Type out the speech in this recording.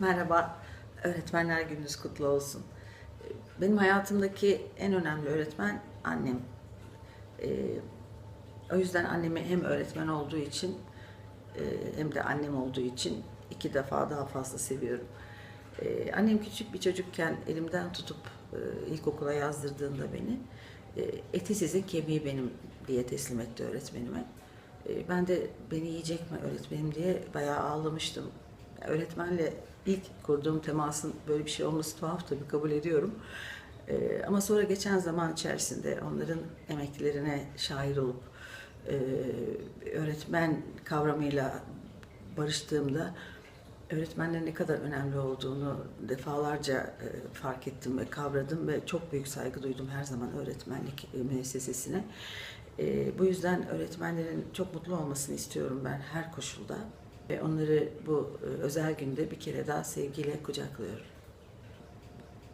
Merhaba, öğretmenler gününüz kutlu olsun. Benim hayatımdaki en önemli öğretmen annem. Ee, o yüzden annemi hem öğretmen olduğu için e, hem de annem olduğu için iki defa daha fazla seviyorum. Ee, annem küçük bir çocukken elimden tutup e, ilkokula yazdırdığında beni e, eti sizin kemiği benim diye teslim etti öğretmenime. E, ben de beni yiyecek mi öğretmenim diye bayağı ağlamıştım. Öğretmenle ilk kurduğum temasın böyle bir şey olması tuhaf tabii kabul ediyorum. E, ama sonra geçen zaman içerisinde onların emeklerine şair olup e, öğretmen kavramıyla barıştığımda öğretmenlerin ne kadar önemli olduğunu defalarca e, fark ettim ve kavradım ve çok büyük saygı duydum her zaman öğretmenlik e, müessesesine. E, bu yüzden öğretmenlerin çok mutlu olmasını istiyorum ben her koşulda ve onları bu e, özel günde bir kere daha sevgiyle kucaklıyorum.